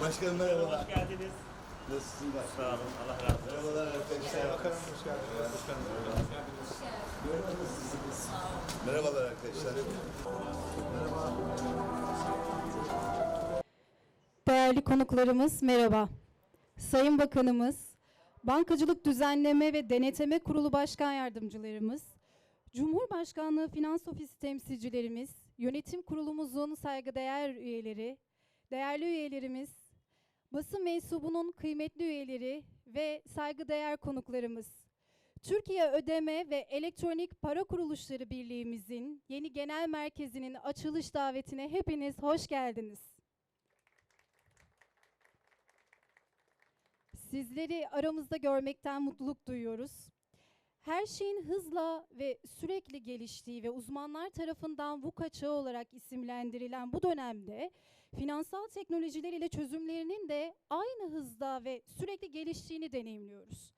Başkanım merhabalar. Hoş geldiniz. Nasılsın başkanım? Sağ olun. Allah razı olsun. Merhabalar arkadaşlar. Bakanım hoş geldiniz. Başkanım hoş geldiniz. Merhaba nasılsınız? Merhabalar arkadaşlar. Değerli konuklarımız merhaba. Sayın Bakanımız, Bankacılık Düzenleme ve Denetleme Kurulu Başkan Yardımcılarımız, Cumhurbaşkanlığı Finans Ofisi temsilcilerimiz, yönetim kurulumuzun saygıdeğer üyeleri, değerli üyelerimiz, basın mensubunun kıymetli üyeleri ve saygıdeğer konuklarımız. Türkiye Ödeme ve Elektronik Para Kuruluşları Birliğimizin yeni genel merkezinin açılış davetine hepiniz hoş geldiniz. Sizleri aramızda görmekten mutluluk duyuyoruz. Her şeyin hızla ve sürekli geliştiği ve uzmanlar tarafından VUCA çağı olarak isimlendirilen bu dönemde finansal teknolojiler ile çözümlerinin de aynı hızda ve sürekli geliştiğini deneyimliyoruz.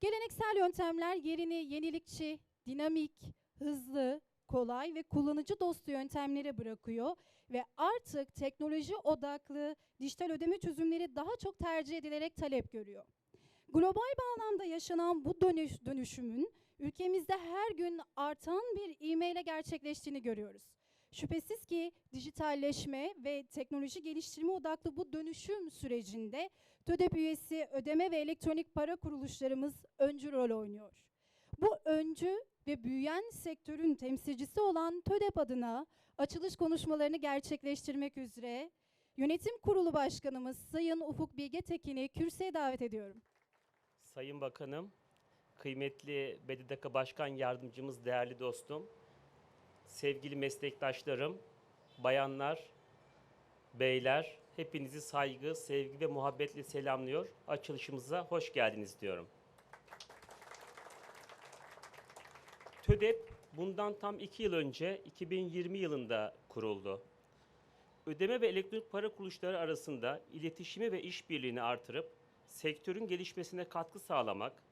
Geleneksel yöntemler yerini yenilikçi, dinamik, hızlı, kolay ve kullanıcı dostu yöntemlere bırakıyor ve artık teknoloji odaklı dijital ödeme çözümleri daha çok tercih edilerek talep görüyor. Global bağlamda yaşanan bu dönüş, dönüşümün ülkemizde her gün artan bir ivmeyle gerçekleştiğini görüyoruz. Şüphesiz ki dijitalleşme ve teknoloji geliştirme odaklı bu dönüşüm sürecinde TÖDEP üyesi ödeme ve elektronik para kuruluşlarımız öncü rol oynuyor. Bu öncü ve büyüyen sektörün temsilcisi olan TÖDEP adına açılış konuşmalarını gerçekleştirmek üzere Yönetim Kurulu Başkanımız Sayın Ufuk Bilge Tekin'i kürsüye davet ediyorum. Sayın Bakanım, kıymetli BDDK Başkan Yardımcımız, değerli dostum, sevgili meslektaşlarım, bayanlar, beyler, hepinizi saygı, sevgi ve muhabbetle selamlıyor. Açılışımıza hoş geldiniz diyorum. TÖDEP bundan tam iki yıl önce 2020 yılında kuruldu. Ödeme ve elektronik para kuruluşları arasında iletişimi ve işbirliğini artırıp sektörün gelişmesine katkı sağlamak,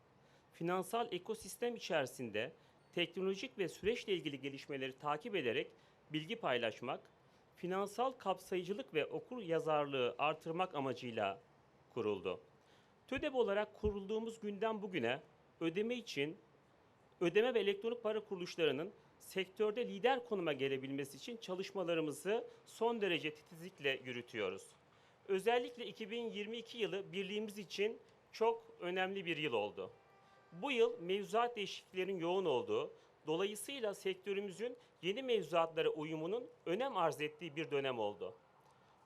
finansal ekosistem içerisinde teknolojik ve süreçle ilgili gelişmeleri takip ederek bilgi paylaşmak, finansal kapsayıcılık ve okur yazarlığı artırmak amacıyla kuruldu. TÖDEB olarak kurulduğumuz günden bugüne ödeme için ödeme ve elektronik para kuruluşlarının sektörde lider konuma gelebilmesi için çalışmalarımızı son derece titizlikle yürütüyoruz. Özellikle 2022 yılı birliğimiz için çok önemli bir yıl oldu. Bu yıl mevzuat değişikliklerinin yoğun olduğu, dolayısıyla sektörümüzün yeni mevzuatlara uyumunun önem arz ettiği bir dönem oldu.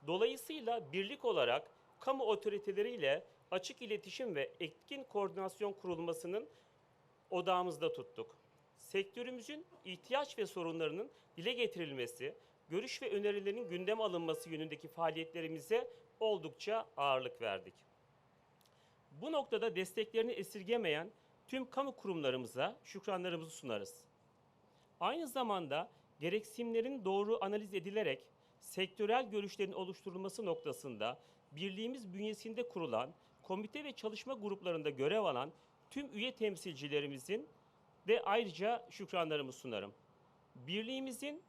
Dolayısıyla birlik olarak kamu otoriteleriyle açık iletişim ve etkin koordinasyon kurulmasının odağımızda tuttuk. Sektörümüzün ihtiyaç ve sorunlarının dile getirilmesi, görüş ve önerilerin gündeme alınması yönündeki faaliyetlerimize oldukça ağırlık verdik. Bu noktada desteklerini esirgemeyen tüm kamu kurumlarımıza şükranlarımızı sunarız. Aynı zamanda gereksinimlerin doğru analiz edilerek sektörel görüşlerin oluşturulması noktasında birliğimiz bünyesinde kurulan komite ve çalışma gruplarında görev alan tüm üye temsilcilerimizin de ayrıca şükranlarımı sunarım. Birliğimizin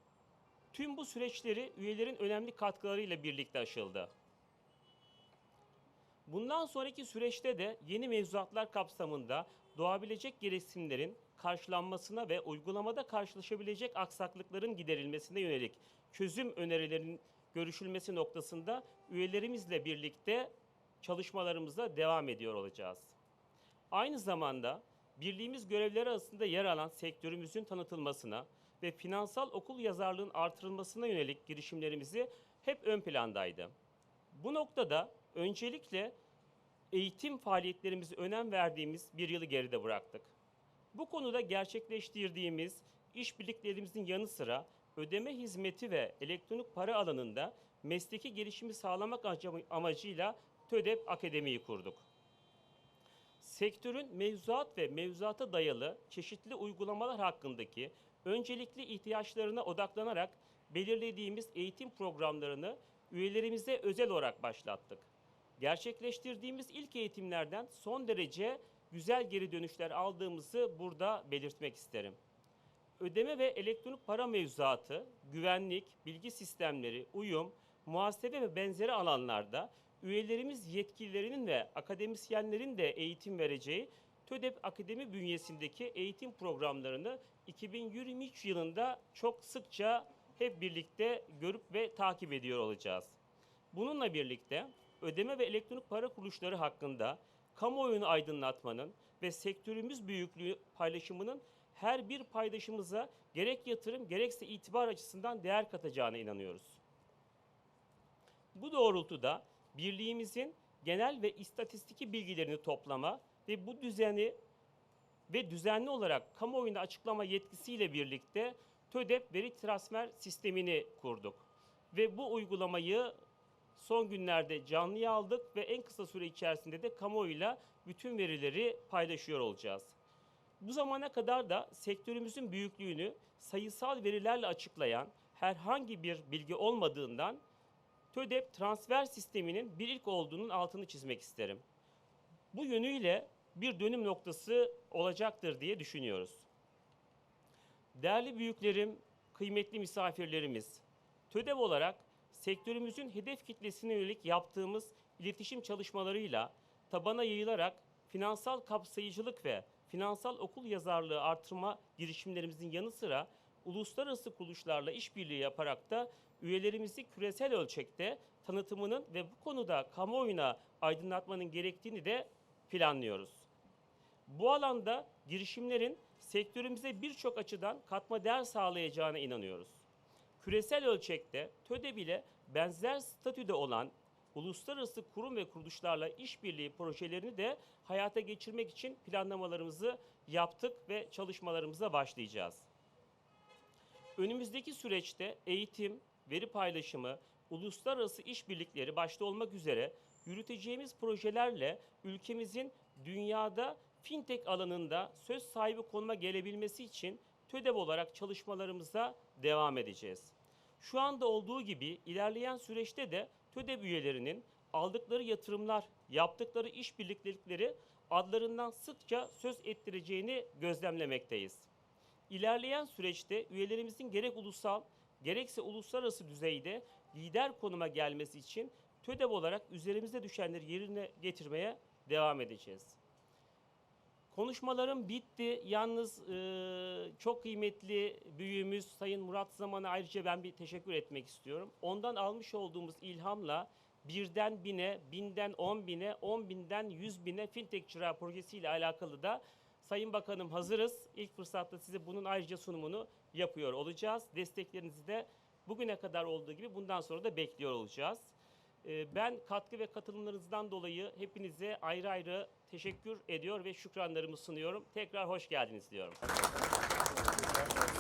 tüm bu süreçleri üyelerin önemli katkılarıyla birlikte aşıldı. Bundan sonraki süreçte de yeni mevzuatlar kapsamında doğabilecek gereksinimlerin karşılanmasına ve uygulamada karşılaşabilecek aksaklıkların giderilmesine yönelik çözüm önerilerinin görüşülmesi noktasında üyelerimizle birlikte çalışmalarımıza devam ediyor olacağız. Aynı zamanda birliğimiz görevleri arasında yer alan sektörümüzün tanıtılmasına ve finansal okul yazarlığın artırılmasına yönelik girişimlerimizi hep ön plandaydı. Bu noktada öncelikle eğitim faaliyetlerimize önem verdiğimiz bir yılı geride bıraktık. Bu konuda gerçekleştirdiğimiz işbirliklerimizin yanı sıra ödeme hizmeti ve elektronik para alanında mesleki gelişimi sağlamak amacıyla TÖDEP Akademi'yi kurduk. Sektörün mevzuat ve mevzuata dayalı çeşitli uygulamalar hakkındaki öncelikli ihtiyaçlarına odaklanarak belirlediğimiz eğitim programlarını üyelerimize özel olarak başlattık. Gerçekleştirdiğimiz ilk eğitimlerden son derece güzel geri dönüşler aldığımızı burada belirtmek isterim. Ödeme ve elektronik para mevzuatı, güvenlik, bilgi sistemleri, uyum, muhasebe ve benzeri alanlarda üyelerimiz yetkililerinin ve akademisyenlerin de eğitim vereceği TÖDEP Akademi bünyesindeki eğitim programlarını 2023 yılında çok sıkça hep birlikte görüp ve takip ediyor olacağız. Bununla birlikte ödeme ve elektronik para kuruluşları hakkında kamuoyunu aydınlatmanın ve sektörümüz büyüklüğü paylaşımının her bir paydaşımıza gerek yatırım gerekse itibar açısından değer katacağına inanıyoruz. Bu doğrultuda birliğimizin genel ve istatistiki bilgilerini toplama ve bu düzeni ve düzenli olarak kamuoyuna açıklama yetkisiyle birlikte TÖDEP veri transfer sistemini kurduk. Ve bu uygulamayı son günlerde canlıya aldık ve en kısa süre içerisinde de kamuoyuyla bütün verileri paylaşıyor olacağız. Bu zamana kadar da sektörümüzün büyüklüğünü sayısal verilerle açıklayan herhangi bir bilgi olmadığından TÖDEP transfer sisteminin bir ilk olduğunun altını çizmek isterim. Bu yönüyle bir dönüm noktası olacaktır diye düşünüyoruz. Değerli büyüklerim, kıymetli misafirlerimiz, TÖDEV olarak sektörümüzün hedef kitlesine yönelik yaptığımız iletişim çalışmalarıyla tabana yayılarak finansal kapsayıcılık ve finansal okul yazarlığı artırma girişimlerimizin yanı sıra uluslararası kuruluşlarla işbirliği yaparak da üyelerimizi küresel ölçekte tanıtımının ve bu konuda kamuoyuna aydınlatmanın gerektiğini de planlıyoruz. Bu alanda girişimlerin sektörümüze birçok açıdan katma değer sağlayacağına inanıyoruz. Küresel ölçekte TÖDEB ile benzer statüde olan uluslararası kurum ve kuruluşlarla işbirliği projelerini de hayata geçirmek için planlamalarımızı yaptık ve çalışmalarımıza başlayacağız. Önümüzdeki süreçte eğitim, veri paylaşımı, uluslararası işbirlikleri başta olmak üzere yürüteceğimiz projelerle ülkemizin dünyada fintech alanında söz sahibi konuma gelebilmesi için TÖDEV olarak çalışmalarımıza devam edeceğiz. Şu anda olduğu gibi ilerleyen süreçte de TÖDEV üyelerinin aldıkları yatırımlar, yaptıkları işbirlikleri adlarından sıkça söz ettireceğini gözlemlemekteyiz. İlerleyen süreçte üyelerimizin gerek ulusal gerekse uluslararası düzeyde lider konuma gelmesi için TÖDEV olarak üzerimize düşenleri yerine getirmeye devam edeceğiz. Konuşmalarım bitti. Yalnız e, çok kıymetli büyüğümüz Sayın Murat Zaman'a ayrıca ben bir teşekkür etmek istiyorum. Ondan almış olduğumuz ilhamla birden bine, binden on bine, on binden yüz bine fintech çırağı projesiyle alakalı da Sayın Bakanım hazırız. İlk fırsatta size bunun ayrıca sunumunu yapıyor olacağız. Desteklerinizi de bugüne kadar olduğu gibi bundan sonra da bekliyor olacağız. Ee, Ben katkı ve katılımlarınızdan dolayı hepinize ayrı ayrı teşekkür ediyor ve şükranlarımı sunuyorum. Tekrar hoş geldiniz diyorum.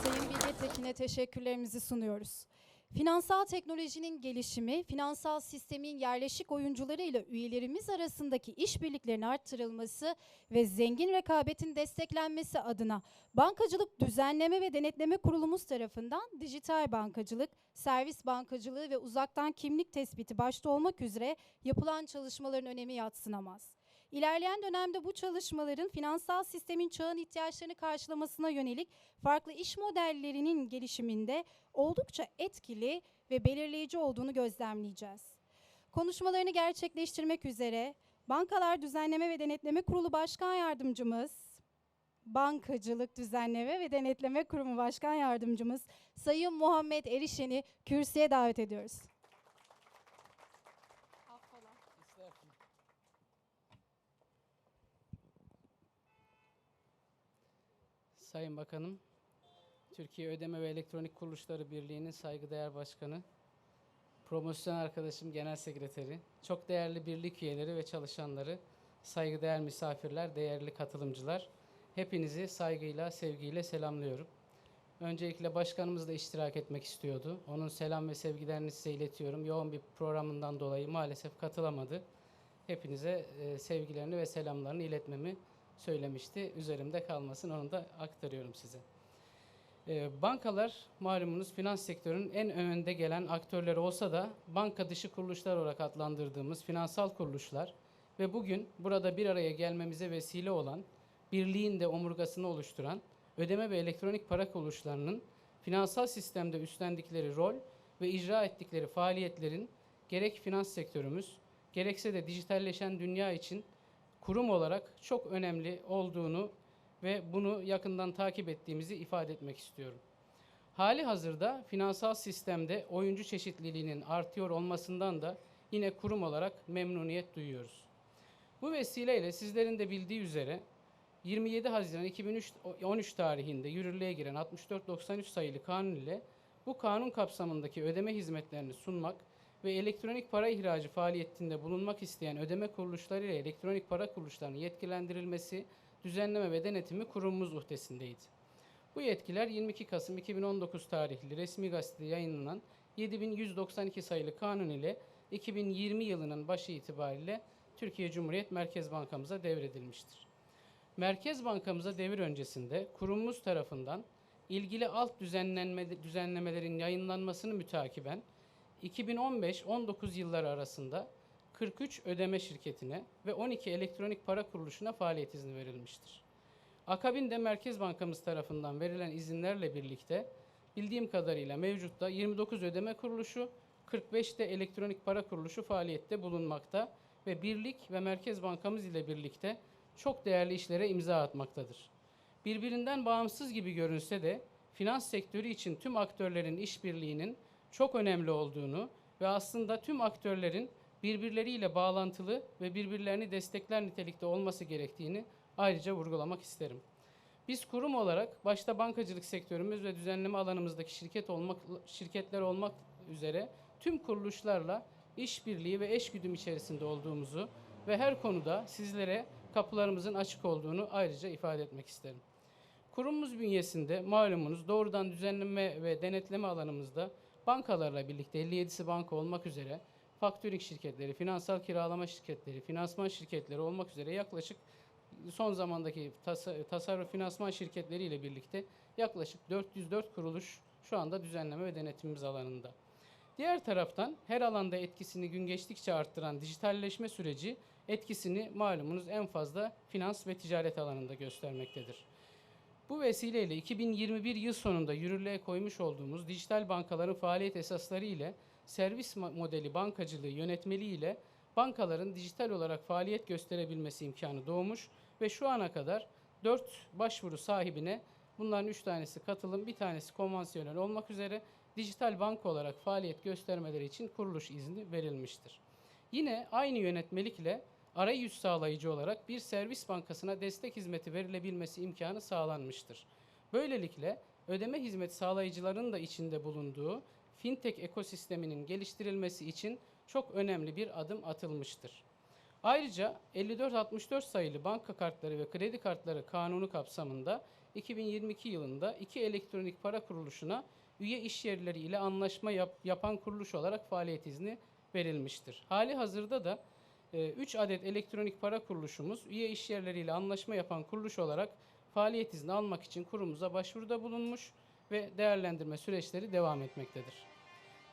Sayın Bilge Tekin'e teşekkürlerimizi sunuyoruz. Finansal teknolojinin gelişimi, finansal sistemin yerleşik oyuncularıyla üyelerimiz arasındaki işbirliklerinin arttırılması ve zengin rekabetin desteklenmesi adına Bankacılık Düzenleme ve Denetleme Kurulumuz tarafından dijital bankacılık, servis bankacılığı ve uzaktan kimlik tespiti başta olmak üzere yapılan çalışmaların önemi yatsınamaz. İlerleyen dönemde bu çalışmaların finansal sistemin çağın ihtiyaçlarını karşılamasına yönelik farklı iş modellerinin gelişiminde oldukça etkili ve belirleyici olduğunu gözlemleyeceğiz. Konuşmalarını gerçekleştirmek üzere Bankalar Düzenleme ve Denetleme Kurulu Başkan Yardımcımız, Bankacılık Düzenleme ve Denetleme Kurumu Başkan Yardımcımız Sayın Muhammed Erişen'i kürsüye davet ediyoruz. Sayın Bakanım, Türkiye Ödeme ve Elektronik Kuruluşları Birliği'nin saygıdeğer başkanı, promosyon arkadaşım genel sekreteri, çok değerli birlik üyeleri ve çalışanları, saygıdeğer misafirler, değerli katılımcılar, hepinizi saygıyla, sevgiyle selamlıyorum. Öncelikle başkanımız da iştirak etmek istiyordu. Onun selam ve sevgilerini size iletiyorum. Yoğun bir programından dolayı maalesef katılamadı. Hepinize e, sevgilerini ve selamlarını iletmemi söylemişti. Üzerimde kalmasın onu da aktarıyorum size. Ee, bankalar malumunuz finans sektörünün en önde gelen aktörleri olsa da banka dışı kuruluşlar olarak adlandırdığımız finansal kuruluşlar ve bugün burada bir araya gelmemize vesile olan birliğin de omurgasını oluşturan ödeme ve elektronik para kuruluşlarının finansal sistemde üstlendikleri rol ve icra ettikleri faaliyetlerin gerek finans sektörümüz gerekse de dijitalleşen dünya için kurum olarak çok önemli olduğunu ve bunu yakından takip ettiğimizi ifade etmek istiyorum. Hali hazırda finansal sistemde oyuncu çeşitliliğinin artıyor olmasından da yine kurum olarak memnuniyet duyuyoruz. Bu vesileyle sizlerin de bildiği üzere 27 Haziran 2013 tarihinde yürürlüğe giren 6493 sayılı kanun ile bu kanun kapsamındaki ödeme hizmetlerini sunmak ve elektronik para ihracı faaliyetinde bulunmak isteyen ödeme kuruluşları ile elektronik para kuruluşlarının yetkilendirilmesi, düzenleme ve denetimi kurumumuz uhdesindeydi. Bu yetkiler 22 Kasım 2019 tarihli resmi gazetede yayınlanan 7192 sayılı kanun ile 2020 yılının başı itibariyle Türkiye Cumhuriyet Merkez Bankamıza devredilmiştir. Merkez Bankamıza devir öncesinde kurumumuz tarafından ilgili alt düzenlenme, düzenlemelerin yayınlanmasını mütakiben 2015-19 yılları arasında 43 ödeme şirketine ve 12 elektronik para kuruluşuna faaliyet izni verilmiştir. Akabinde Merkez Bankamız tarafından verilen izinlerle birlikte bildiğim kadarıyla mevcutta 29 ödeme kuruluşu, 45 de elektronik para kuruluşu faaliyette bulunmakta ve birlik ve Merkez Bankamız ile birlikte çok değerli işlere imza atmaktadır. Birbirinden bağımsız gibi görünse de finans sektörü için tüm aktörlerin işbirliğinin çok önemli olduğunu ve aslında tüm aktörlerin birbirleriyle bağlantılı ve birbirlerini destekler nitelikte olması gerektiğini ayrıca vurgulamak isterim. Biz kurum olarak başta bankacılık sektörümüz ve düzenleme alanımızdaki şirket olmak şirketler olmak üzere tüm kuruluşlarla işbirliği ve eşgüdüm içerisinde olduğumuzu ve her konuda sizlere kapılarımızın açık olduğunu ayrıca ifade etmek isterim. Kurumumuz bünyesinde malumunuz doğrudan düzenleme ve denetleme alanımızda bankalarla birlikte 57'si banka olmak üzere faktörink şirketleri, finansal kiralama şirketleri, finansman şirketleri olmak üzere yaklaşık son zamandaki tasa- tasarruf finansman şirketleri ile birlikte yaklaşık 404 kuruluş şu anda düzenleme ve denetimimiz alanında. Diğer taraftan her alanda etkisini gün geçtikçe arttıran dijitalleşme süreci etkisini malumunuz en fazla finans ve ticaret alanında göstermektedir. Bu vesileyle 2021 yıl sonunda yürürlüğe koymuş olduğumuz dijital bankaların faaliyet esasları ile servis mo- modeli bankacılığı yönetmeliği ile bankaların dijital olarak faaliyet gösterebilmesi imkanı doğmuş ve şu ana kadar 4 başvuru sahibine bunların 3 tanesi katılım, bir tanesi konvansiyonel olmak üzere dijital banka olarak faaliyet göstermeleri için kuruluş izni verilmiştir. Yine aynı yönetmelikle arayüz sağlayıcı olarak bir servis bankasına destek hizmeti verilebilmesi imkanı sağlanmıştır. Böylelikle ödeme hizmet sağlayıcılarının da içinde bulunduğu fintech ekosisteminin geliştirilmesi için çok önemli bir adım atılmıştır. Ayrıca 5464 sayılı banka kartları ve kredi kartları kanunu kapsamında 2022 yılında iki elektronik para kuruluşuna üye işyerleri ile anlaşma yap- yapan kuruluş olarak faaliyet izni verilmiştir. Hali hazırda da 3 adet elektronik para kuruluşumuz üye işyerleriyle anlaşma yapan kuruluş olarak faaliyet izni almak için kurumumuza başvuruda bulunmuş ve değerlendirme süreçleri devam etmektedir.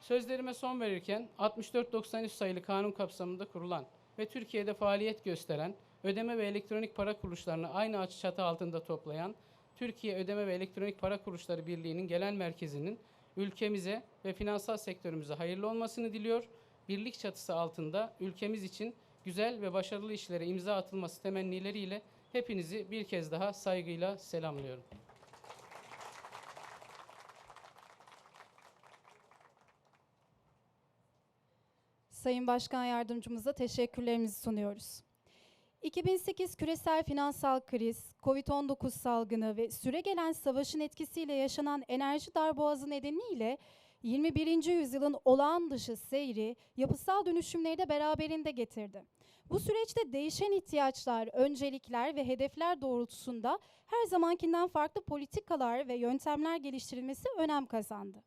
Sözlerime son verirken 6493 sayılı kanun kapsamında kurulan ve Türkiye'de faaliyet gösteren ödeme ve elektronik para kuruluşlarını aynı aç- çatı altında toplayan Türkiye Ödeme ve Elektronik Para Kuruluşları Birliği'nin genel merkezinin ülkemize ve finansal sektörümüze hayırlı olmasını diliyor. Birlik çatısı altında ülkemiz için güzel ve başarılı işlere imza atılması temennileriyle hepinizi bir kez daha saygıyla selamlıyorum. Sayın Başkan Yardımcımıza teşekkürlerimizi sunuyoruz. 2008 küresel finansal kriz, Covid-19 salgını ve süregelen savaşın etkisiyle yaşanan enerji darboğazı nedeniyle 21. yüzyılın olağan dışı seyri yapısal dönüşümleri de beraberinde getirdi. Bu süreçte değişen ihtiyaçlar, öncelikler ve hedefler doğrultusunda her zamankinden farklı politikalar ve yöntemler geliştirilmesi önem kazandı.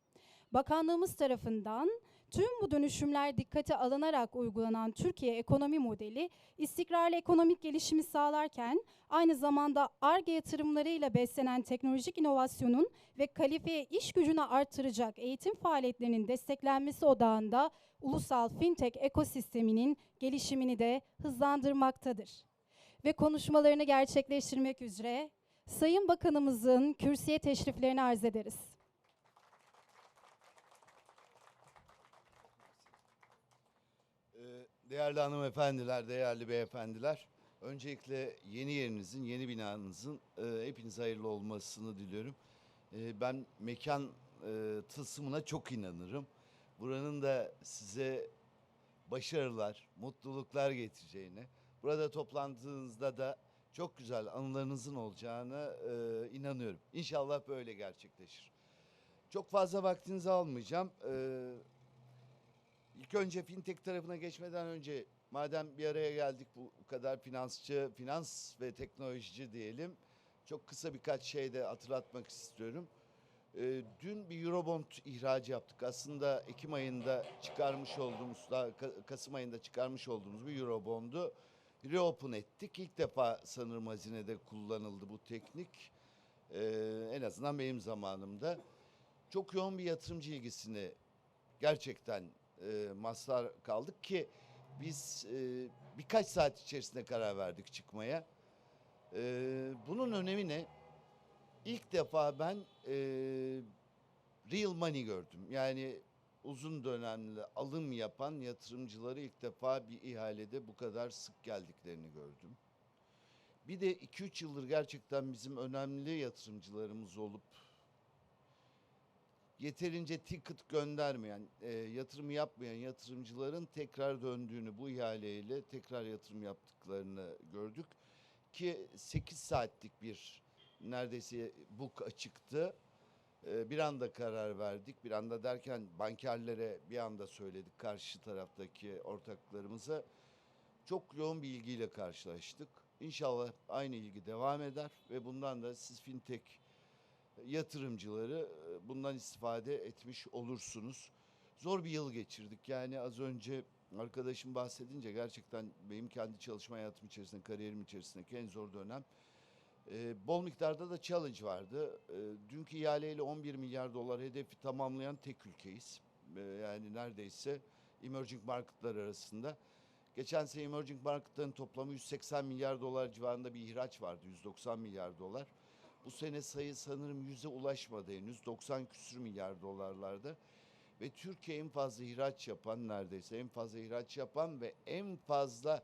Bakanlığımız tarafından Tüm bu dönüşümler dikkate alınarak uygulanan Türkiye ekonomi modeli istikrarlı ekonomik gelişimi sağlarken aynı zamanda ARGE yatırımlarıyla beslenen teknolojik inovasyonun ve kalifiye iş gücünü artıracak eğitim faaliyetlerinin desteklenmesi odağında ulusal fintech ekosisteminin gelişimini de hızlandırmaktadır. Ve konuşmalarını gerçekleştirmek üzere Sayın Bakanımızın kürsüye teşriflerini arz ederiz. Ee, Değerli hanımefendiler, değerli beyefendiler. Öncelikle yeni yerinizin, yeni binanızın e, hepinize hayırlı olmasını diliyorum. E, ben mekan e, tılsımına çok inanırım. Buranın da size başarılar, mutluluklar getireceğine, burada toplantınızda da çok güzel anılarınızın olacağına e, inanıyorum. İnşallah böyle gerçekleşir. Çok fazla vaktinizi almayacağım. E, İlk önce fintech tarafına geçmeden önce madem bir araya geldik bu kadar finansçı, finans ve teknolojici diyelim. Çok kısa birkaç şey de hatırlatmak istiyorum. Ee, dün bir Eurobond ihracı yaptık. Aslında Ekim ayında çıkarmış olduğumuz, Kasım ayında çıkarmış olduğumuz bir Eurobond'u reopen ettik. İlk defa sanırım hazinede kullanıldı bu teknik. Ee, en azından benim zamanımda. Çok yoğun bir yatırımcı ilgisini gerçekten e, mazhar kaldık ki biz e, birkaç saat içerisinde karar verdik çıkmaya. E, bunun önemi ne? İlk defa ben e, real money gördüm. Yani uzun dönemli alım yapan yatırımcıları ilk defa bir ihalede bu kadar sık geldiklerini gördüm. Bir de 2-3 yıldır gerçekten bizim önemli yatırımcılarımız olup yeterince ticket göndermeyen, e, yatırım yapmayan yatırımcıların tekrar döndüğünü bu ihaleyle tekrar yatırım yaptıklarını gördük. Ki 8 saatlik bir neredeyse book açıktı. E, bir anda karar verdik. Bir anda derken bankerlere bir anda söyledik karşı taraftaki ortaklarımıza. Çok yoğun bir ilgiyle karşılaştık. İnşallah aynı ilgi devam eder ve bundan da siz fintech yatırımcıları e, bundan istifade etmiş olursunuz. Zor bir yıl geçirdik. Yani az önce arkadaşım bahsedince gerçekten benim kendi çalışma hayatım içerisinde, kariyerim içerisindeki en zor dönem. E, bol miktarda da challenge vardı. E, dünkü ihaleyle 11 milyar dolar hedefi tamamlayan tek ülkeyiz. E, yani neredeyse emerging marketlar arasında. Geçen sene emerging marketların toplamı 180 milyar dolar civarında bir ihraç vardı. 190 milyar dolar. Bu sene sayı sanırım yüze ulaşmadı henüz. 90 küsür milyar dolarlarda. Ve Türkiye en fazla ihraç yapan neredeyse en fazla ihraç yapan ve en fazla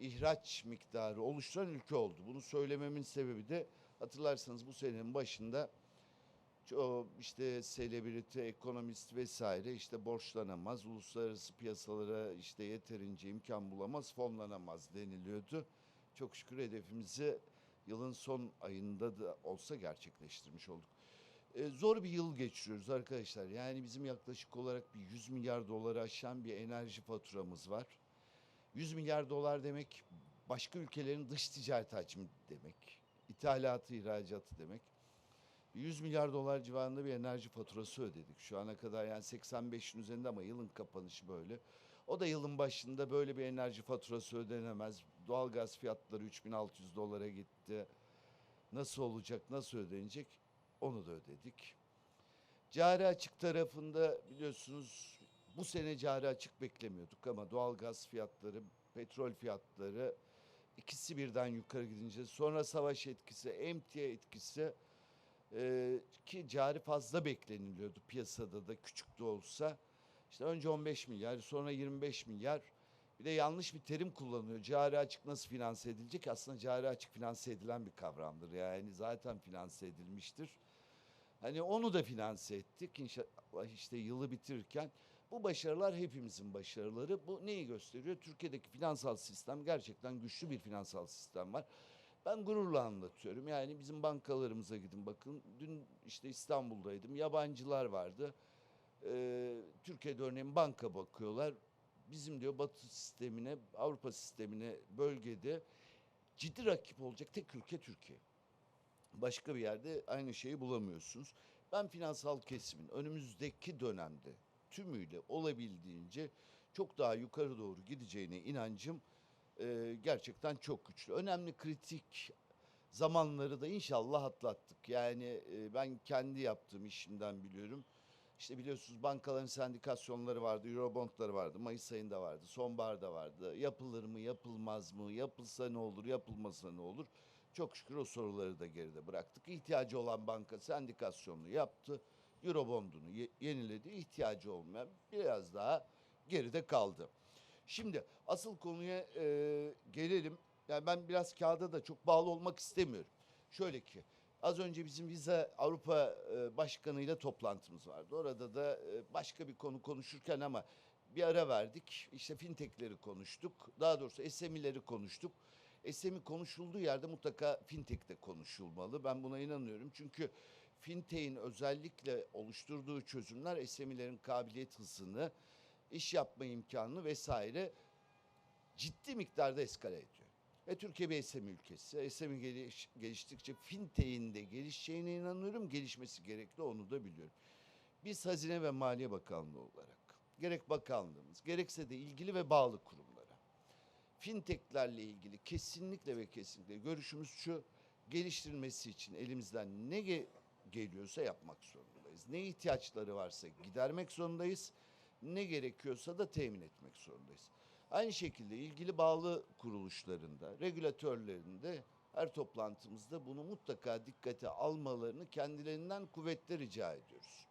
ihraç miktarı oluşturan ülke oldu. Bunu söylememin sebebi de hatırlarsanız bu senenin başında işte selebriti, ekonomist vesaire işte borçlanamaz, uluslararası piyasalara işte yeterince imkan bulamaz, fonlanamaz deniliyordu. Çok şükür hedefimizi yılın son ayında da olsa gerçekleştirmiş olduk. Ee, zor bir yıl geçiriyoruz arkadaşlar. Yani bizim yaklaşık olarak bir 100 milyar doları aşan bir enerji faturamız var. 100 milyar dolar demek başka ülkelerin dış ticaret hacmi demek. İthalatı, ihracatı demek. 100 milyar dolar civarında bir enerji faturası ödedik. Şu ana kadar yani 85'in üzerinde ama yılın kapanışı böyle. O da yılın başında böyle bir enerji faturası ödenemez. Doğalgaz fiyatları 3600 dolara gitti. Nasıl olacak, nasıl ödenecek? Onu da ödedik. Cari açık tarafında biliyorsunuz bu sene cari açık beklemiyorduk ama doğalgaz fiyatları, petrol fiyatları ikisi birden yukarı gidince sonra savaş etkisi, emtia etkisi e, ki cari fazla bekleniliyordu piyasada da küçük de olsa. İşte önce 15 milyar sonra 25 milyar bir de yanlış bir terim kullanıyor. Cari açık nasıl finanse edilecek? Aslında cari açık finanse edilen bir kavramdır. Yani zaten finanse edilmiştir. Hani onu da finanse ettik. İnşallah işte yılı bitirirken bu başarılar hepimizin başarıları. Bu neyi gösteriyor? Türkiye'deki finansal sistem gerçekten güçlü bir finansal sistem var. Ben gururla anlatıyorum. Yani bizim bankalarımıza gidin bakın. Dün işte İstanbul'daydım. Yabancılar vardı. Ee, Türkiye'de örneğin banka bakıyorlar. Bizim diyor Batı sistemine, Avrupa sistemine bölgede ciddi rakip olacak tek ülke Türkiye. Başka bir yerde aynı şeyi bulamıyorsunuz. Ben finansal kesimin önümüzdeki dönemde tümüyle olabildiğince çok daha yukarı doğru gideceğine inancım e, gerçekten çok güçlü. Önemli kritik zamanları da inşallah atlattık. Yani e, ben kendi yaptığım işimden biliyorum. İşte biliyorsunuz bankaların sendikasyonları vardı, eurobondları vardı, Mayıs ayında vardı, sonbaharda vardı. Yapılır mı, yapılmaz mı, yapılsa ne olur, yapılmasa ne olur? Çok şükür o soruları da geride bıraktık. İhtiyacı olan banka sendikasyonunu yaptı, eurobondunu ye- yeniledi. İhtiyacı olmayan biraz daha geride kaldı. Şimdi asıl konuya e, gelelim. Yani ben biraz kağıda da çok bağlı olmak istemiyorum. Şöyle ki az önce bizim Visa Avrupa e, Başkanı ile toplantımız vardı. Orada da e, başka bir konu konuşurken ama bir ara verdik. İşte fintechleri konuştuk. Daha doğrusu SME'leri konuştuk. SME konuşulduğu yerde mutlaka fintech de konuşulmalı. Ben buna inanıyorum. Çünkü fintech'in özellikle oluşturduğu çözümler SME'lerin kabiliyet hızını, iş yapma imkanını vesaire ciddi miktarda eskale ediyor. Ve Türkiye bir SME ülkesi. SME geliş, geliştikçe fintech'in de gelişeceğine inanıyorum. Gelişmesi gerekli onu da biliyorum. Biz Hazine ve Maliye Bakanlığı olarak gerek bakanlığımız gerekse de ilgili ve bağlı kurumlara fintechlerle ilgili kesinlikle ve kesinlikle görüşümüz şu geliştirilmesi için elimizden ne ge- geliyorsa yapmak zorundayız. Ne ihtiyaçları varsa gidermek zorundayız. Ne gerekiyorsa da temin etmek zorundayız. Aynı şekilde ilgili bağlı kuruluşlarında, regülatörlerinde her toplantımızda bunu mutlaka dikkate almalarını kendilerinden kuvvetle rica ediyoruz.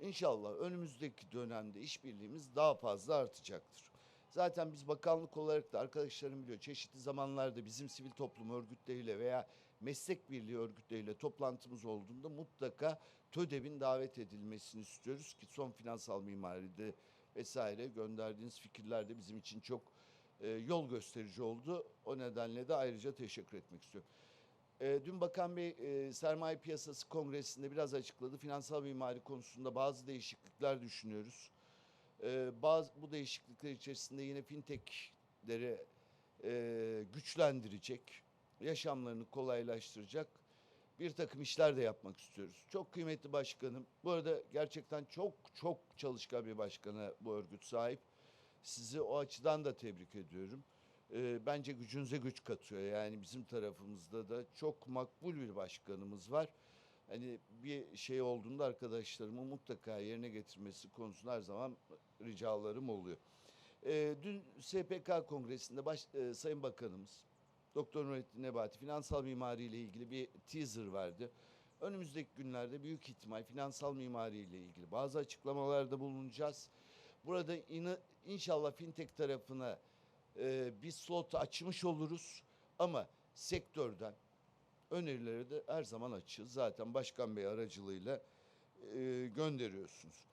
İnşallah önümüzdeki dönemde işbirliğimiz daha fazla artacaktır. Zaten biz bakanlık olarak da arkadaşlarım biliyor çeşitli zamanlarda bizim sivil toplum örgütleriyle veya meslek birliği örgütleriyle toplantımız olduğunda mutlaka TÖDEV'in davet edilmesini istiyoruz ki son finansal mimaride vesaire gönderdiğiniz fikirler de bizim için çok e, yol gösterici oldu. O nedenle de ayrıca teşekkür etmek istiyorum. E, dün Bakan Bey e, sermaye piyasası kongresinde biraz açıkladı. Finansal mimari konusunda bazı değişiklikler düşünüyoruz. E, bazı bu değişiklikler içerisinde yine fintechleri e, güçlendirecek, yaşamlarını kolaylaştıracak bir takım işler de yapmak istiyoruz. Çok kıymetli başkanım. Bu arada gerçekten çok çok çalışkan bir başkana bu örgüt sahip. Sizi o açıdan da tebrik ediyorum. Ee, bence gücünüze güç katıyor. Yani bizim tarafımızda da çok makbul bir başkanımız var. Hani bir şey olduğunda arkadaşlarımı mutlaka yerine getirmesi konusunda her zaman ricalarım oluyor. Ee, dün SPK kongresinde baş, e, Sayın Bakanımız Doktor Nurettin Nebati finansal mimari ile ilgili bir teaser verdi. Önümüzdeki günlerde büyük ihtimal finansal mimari ile ilgili bazı açıklamalarda bulunacağız. Burada ina- inşallah fintech tarafına e, bir slot açmış oluruz ama sektörden önerileri de her zaman açığız. Zaten Başkan Bey aracılığıyla e, gönderiyorsunuz.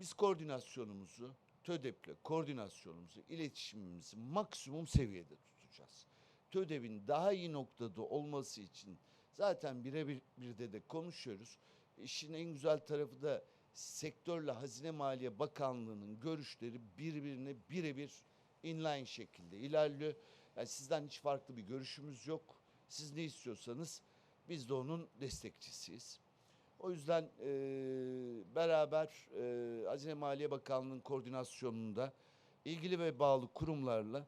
Biz koordinasyonumuzu, TÖDEP'le koordinasyonumuzu, iletişimimizi maksimum seviyede tutacağız. TÖDEV'in daha iyi noktada olması için zaten birebir bir de konuşuyoruz. İşin en güzel tarafı da sektörle Hazine Maliye Bakanlığı'nın görüşleri birbirine birebir inline şekilde ilerliyor. Yani sizden hiç farklı bir görüşümüz yok. Siz ne istiyorsanız biz de onun destekçisiyiz. O yüzden eee, beraber eee Hazine Maliye Bakanlığı'nın koordinasyonunda ilgili ve bağlı kurumlarla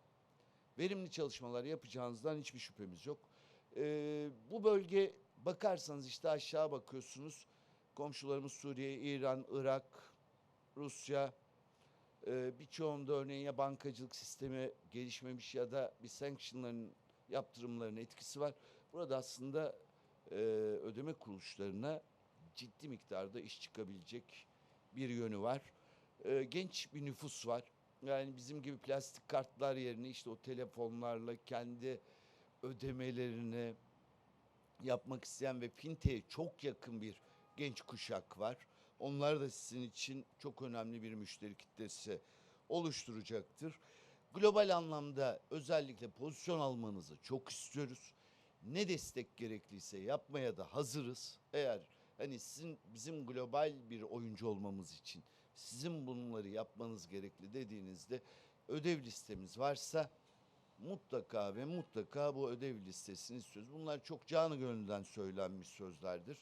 verimli çalışmalar yapacağınızdan hiçbir şüphemiz yok. Ee, bu bölge bakarsanız işte aşağı bakıyorsunuz. Komşularımız Suriye, İran, Irak, Rusya. Ee, birçoğunda örneğin ya bankacılık sistemi gelişmemiş ya da bir sanctionların yaptırımların etkisi var. Burada aslında e, ödeme kuruluşlarına ciddi miktarda iş çıkabilecek bir yönü var. Ee, genç bir nüfus var. Yani bizim gibi plastik kartlar yerine işte o telefonlarla kendi ödemelerini yapmak isteyen ve fintech'e çok yakın bir genç kuşak var. Onlar da sizin için çok önemli bir müşteri kitlesi oluşturacaktır. Global anlamda özellikle pozisyon almanızı çok istiyoruz. Ne destek gerekliyse yapmaya da hazırız. Eğer hani sizin bizim global bir oyuncu olmamız için sizin bunları yapmanız gerekli dediğinizde ödev listemiz varsa mutlaka ve mutlaka bu ödev listesini istiyoruz. Bunlar çok canı gönülden söylenmiş sözlerdir.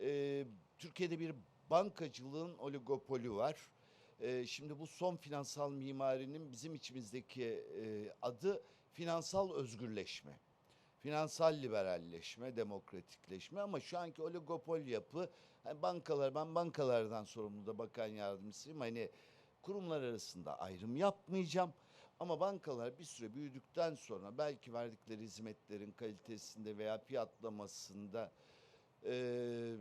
Ee, Türkiye'de bir bankacılığın oligopoli var. Ee, şimdi bu son finansal mimarinin bizim içimizdeki e, adı finansal özgürleşme. Finansal liberalleşme, demokratikleşme ama şu anki oligopol yapı hani bankalar ben bankalardan sorumlu da bakan yardımcısıyım. Hani kurumlar arasında ayrım yapmayacağım. Ama bankalar bir süre büyüdükten sonra belki verdikleri hizmetlerin kalitesinde veya fiyatlamasında eee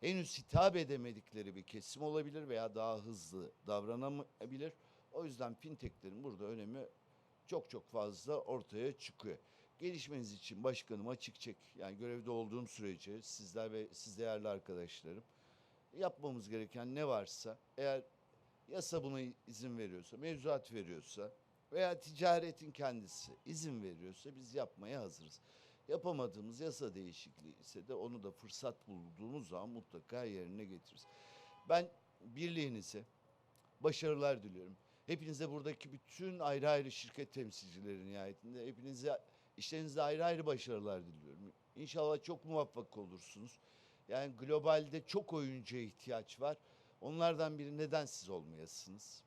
henüz hitap edemedikleri bir kesim olabilir veya daha hızlı davranabilir. O yüzden fintechlerin burada önemi çok çok fazla ortaya çıkıyor. Gelişmeniz için başkanım açık çek yani görevde olduğum sürece sizler ve siz değerli arkadaşlarım yapmamız gereken ne varsa eğer yasa buna izin veriyorsa, mevzuat veriyorsa veya ticaretin kendisi izin veriyorsa biz yapmaya hazırız. Yapamadığımız yasa değişikliği ise de onu da fırsat bulduğumuz zaman mutlaka yerine getiririz. Ben birliğinize başarılar diliyorum. Hepinize buradaki bütün ayrı ayrı şirket temsilcileri nihayetinde hepinize işlerinizde ayrı ayrı başarılar diliyorum. İnşallah çok muvaffak olursunuz. Yani globalde çok oyuncuya ihtiyaç var. Onlardan biri neden siz olmayasınız?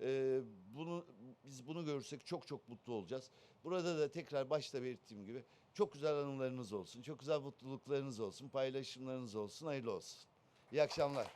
Ee, bunu biz bunu görürsek çok çok mutlu olacağız. Burada da tekrar başta belirttiğim gibi çok güzel anılarınız olsun, çok güzel mutluluklarınız olsun, paylaşımlarınız olsun, hayırlı olsun. İyi akşamlar.